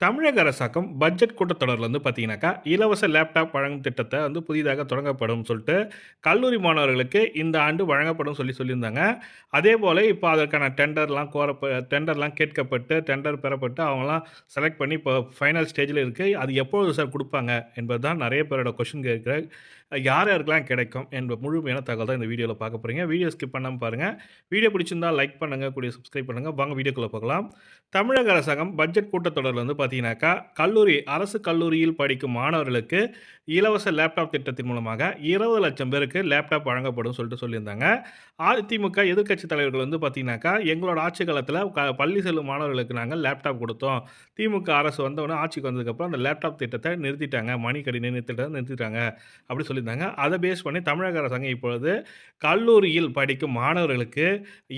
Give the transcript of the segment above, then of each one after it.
தமிழக அரசாங்கம் பட்ஜெட் கூட்டத்தொடரில் வந்து பார்த்தீங்கன்னாக்கா இலவச லேப்டாப் வழங்கும் திட்டத்தை வந்து புதிதாக தொடங்கப்படும் சொல்லிட்டு கல்லூரி மாணவர்களுக்கு இந்த ஆண்டு வழங்கப்படும் சொல்லி சொல்லியிருந்தாங்க. அதே போல் இப்போ அதற்கான டெண்டர்லாம் கோரப்ப டெண்டர்லாம் கேட்கப்பட்டு டெண்டர் பெறப்பட்டு அவங்களாம் செலக்ட் பண்ணி இப்போ ஃபைனல் ஸ்டேஜில் இருக்குது அது எப்பொழுது சார் கொடுப்பாங்க என்பது தான் நிறைய பேரோட கொஷின் கேட்குற யார் யாருக்கெல்லாம் கிடைக்கும் என்ப முழுமையான தகவல் தான் இந்த வீடியோவில் பார்க்க போகிறீங்க வீடியோ ஸ்கிப் பண்ணாமல் பாருங்கள் வீடியோ பிடிச்சிருந்தால் லைக் பண்ணுங்கள் கூடிய சப்ஸ்கிரைப் பண்ணுங்கள் வாங்க வீடியோக்குள்ளே பார்க்கலாம் தமிழக அரசாங்கம் பட்ஜெட் கூட்டத்தொடரில் வந்து பார்த்தீங்கன்னாக்கா கல்லூரி அரசு கல்லூரியில் படிக்கும் மாணவர்களுக்கு இலவச லேப்டாப் திட்டத்தின் மூலமாக இருபது லட்சம் பேருக்கு லேப்டாப் வழங்கப்படும் சொல்லிட்டு சொல்லியிருந்தாங்க. அதிமுக எதிர்க்கட்சி தலைவர்கள் வந்து பார்த்தீங்கன்னாக்கா எங்களோட ஆட்சி காலத்தில் க பள்ளி செல்லும் மாணவர்களுக்கு நாங்கள் லேப்டாப் கொடுத்தோம். திமுக அரசு வந்தவொடனே ஆட்சிக்கு வந்ததுக்கப்புறம் அந்த லேப்டாப் திட்டத்தை நிறுத்திட்டாங்க. மணிக்கடி நிறுத்திட்டதை நிறுத்திட்டாங்க அப்படி சொல்லியிருந்தாங்க. அதை பேஸ் பண்ணி தமிழக அரசாங்கம் இப்பொழுது கல்லூரியில் படிக்கும் மாணவர்களுக்கு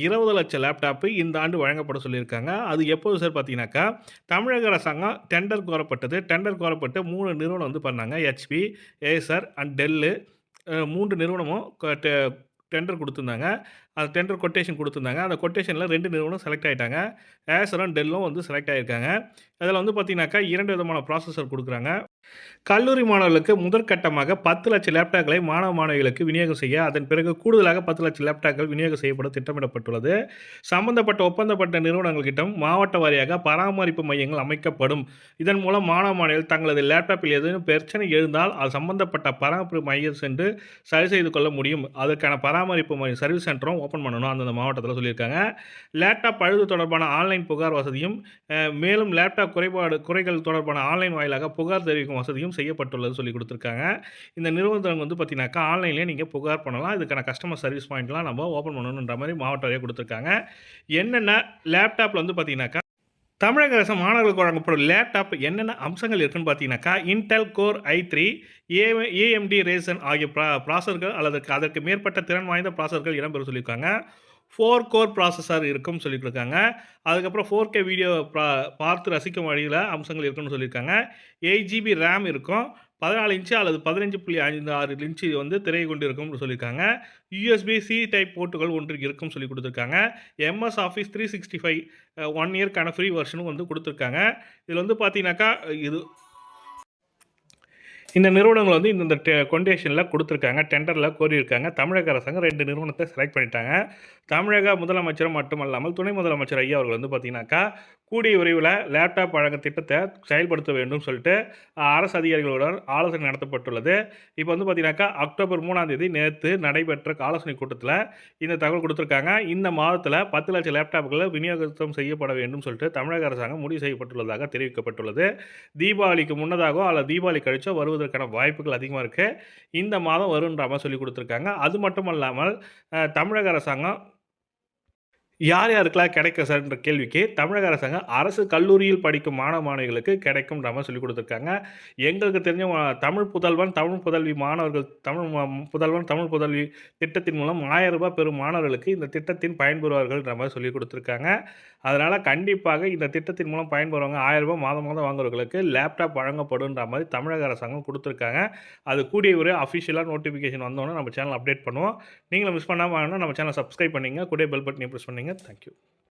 இருபது லட்சம் லேப்டாப்பு இந்த ஆண்டு வழங்கப்பட சொல்லியிருக்காங்க. அது எப்போது சார் பார்த்தீங்கன்னாக்கா தமிழக அரசாங்கம் டெண்டர் கோரப்பட்டது. டெண்டர் கோரப்பட்டு மூணு நிறுவனம் வந்து பண்ணாங்க. ஹெச்பி ஏசர் அண்ட் டெல்லு மூன்று நிறுவனமும் டெண்டர் கொடுத்துருந்தாங்க. அந்த டெண்டர் கொட்டேஷன் கொடுத்துருந்தாங்க. அந்த கொட்டேஷனில் ரெண்டு நிறுவனம் செலக்ட் ஆகிட்டாங்க ஏசரும் டெல்லும் வந்து செலக்ட் ஆகியிருக்காங்க அதில் வந்து பார்த்திங்கனாக்கா இரண்டு விதமான ப்ராசஸர் கொடுக்குறாங்க. கல்லூரி மாணவர்களுக்கு முதற்கட்டமாக பத்து லட்சம் லேப்டாப்களை மாணவ மாணவிகளுக்கு விநியோகம் செய்ய அதன் பிறகு கூடுதலாக பத்து லட்சம் லேப்டாப்கள் விநியோகம் செய்யப்பட திட்டமிடப்பட்டுள்ளது. சம்பந்தப்பட்ட ஒப்பந்தப்பட்ட நிறுவனங்கள்கிட்டம் மாவட்ட வாரியாக பராமரிப்பு மையங்கள் அமைக்கப்படும். இதன் மூலம் மாணவ மாணவிகள் தங்களது லேப்டாப்பில் ஏதேனும் பிரச்சனை எழுந்தால் அது சம்பந்தப்பட்ட பராமரிப்பு மையம் சென்று சரி செய்து கொள்ள முடியும். அதற்கான பராமரிப்பு மையம் சர்வீஸ் சென்டரும் ஓப்பன் பண்ணணும் அந்தந்த மாவட்டத்தில் சொல்லியிருக்காங்க. லேப்டாப் பழுது தொடர்பான ஆன்லைன் புகார் வசதியும் மேலும் லேப்டாப் குறைபாடு குறைகள் தொடர்பான ஆன்லைன் வாயிலாக புகார் தெரிவிக்கும் வசதியும் செய்யப்பட்டுள்ளது சொல்லி கொடுத்துருக்காங்க. இந்த நிறுவனத்தில் வந்து பார்த்தீங்கன்னாக்கா ஆன்லைன்லேயே நீங்கள் புகார் பண்ணலாம். இதுக்கான கஸ்டமர் சர்வீஸ் பாயிண்ட்லாம் நம்ம ஓப்பன் பண்ணணுன்ற மாதிரி மாவட்ட வரையாக கொடுத்துருக்காங்க. என்னென்ன லேப்டாப்பில் வந்து பார்த்தீங்கன்னாக்கா தமிழக அரசு மாணவர்களுக்கு வழங்கப்படும் லேப்டாப் என்னென்ன அம்சங்கள் இருக்குன்னு பார்த்தீங்கன்னாக்கா Intel core i three a AMD Ryzen ஆகிய ப்ரா ப்ராசர்கள் அல்லது அதற்கு மேற்பட்ட திறன் வாய்ந்த ப்ராசர்கள் இடம்பெற சொல்லியிருக்காங்க. ஃபோர் கோர் ப்ராசஸர் இருக்கும்னு சொல்லியிருக்காங்க அதுக்கப்புறம் ஃபோர் கே வீடியோ பார்த்து ரசிக்கும் வழியில் அம்சங்கள் இருக்குன்னு சொல்லியிருக்காங்க. எயிட் ஜிபி ரேம் இருக்கும். பதினாலு இன்ச்சு அல்லது பதினஞ்சு புள்ளி ஐந்து ஆறு இன்ச்சு வந்து திரையை கொண்டு இருக்கும்னு சொல்லியிருக்காங்க. யூஎஸ்பி சி டைப் போர்ட்டுகள் ஒன்று இருக்கும்னு சொல்லி கொடுத்துருக்காங்க. MS office three sixty five one இயர்க்கான free வெர்ஷனும் வந்து கொடுத்துருக்காங்க. இதில் வந்து பார்த்தீங்கன்னாக்கா இது இந்த நிறுவனங்கள் வந்து இந்த கொண்டேஷனில் கொடுத்துருக்காங்க டெண்டரில் கோரியிருக்காங்க. தமிழக அரசாங்கம் ரெண்டு நிறுவனத்தை செலக்ட் பண்ணிட்டாங்க. தமிழக முதலமைச்சரும் மட்டுமல்லாமல் துணை முதலமைச்சர் ஐயா அவர்கள் வந்து பார்த்தீங்கன்னாக்கா கூடிய விரைவில் லேப்டாப் வழங்க திட்டத்தை செயல்படுத்த வேண்டும் சொல்லிட்டு அரசு அதிகாரிகளுடன் ஆலோசனை நடத்தப்பட்டுள்ளது. இப்போ வந்து பார்த்தீங்கன்னாக்கா அக்டோபர் மூணாம் தேதி நேற்று நடைபெற்ற ஆலோசனை கூட்டத்தில் இந்த தகவல் கொடுத்துருக்காங்க. இந்த மாதத்தில் பத்து லட்சம் லேப்டாப்புகளை விநியோகம் செய்யப்பட வேண்டும் சொல்லிட்டு தமிழக அரசாங்கம் முடிவு செய்யப்பட்டுள்ளதாக தெரிவிக்கப்பட்டுள்ளது. தீபாவளிக்கு முன்னதாகவோ அல்லது தீபாவளி கழிச்சோ வருவதற்கான வாய்ப்புகள் அதிகமாக இருக்குது இந்த மாதம் வருன்ற மாதிரி சொல்லி கொடுத்துருக்காங்க. அது மட்டும் இல்லாமல் தமிழக அரசாங்கம் யார் யாருக்கெல்லாம் கிடைக்கும் சார்ன்ற கேள்விக்கு தமிழக அரசாங்கம் அரசு கல்லூரியில் படிக்கும் மாணவ மாணவிகளுக்கு கிடைக்கும்ன்ற மாதிரி சொல்லி கொடுத்துருக்காங்க. எங்களுக்கு தெரிஞ்ச தமிழ் புதல்வன் தமிழ் புதல்வி மாணவர்கள் தமிழ் புதல்வன் தமிழ் புதல்வி திட்டத்தின் மூலம் ஆயிரம் ரூபாய் பெறும் மாணவர்களுக்கு இந்த திட்டத்தின் பயன்பெறுவார்கள்ன்ற மாதிரி சொல்லி கொடுத்துருக்காங்க. அதனால் கண்டிப்பாக இந்த திட்டத்தின் மூலம் பயன்பெறுவாங்க ஆயிரம் ரூபாய் மாதம் மாதம் வாங்குறவர்களுக்கு லேப்டாப் வழங்கப்படுன்ற மாதிரி தமிழக அரசாங்கம் கொடுத்துருக்காங்க. அது கூடிய ஒரு அஃபிஷியலாக நோட்டிஃபிகேஷன் வந்தோன்னே நம்ம சேனல் அப்டேட் பண்ணுவோம். நீங்களும் மிஸ் பண்ணாமல் வாங்கினா நம்ம சேனல் சப்ஸ்கிரைப் பண்ணிங்க கூட பெல் பட்டனை ப்ரெஸ் பண்ணிங்க Thank you.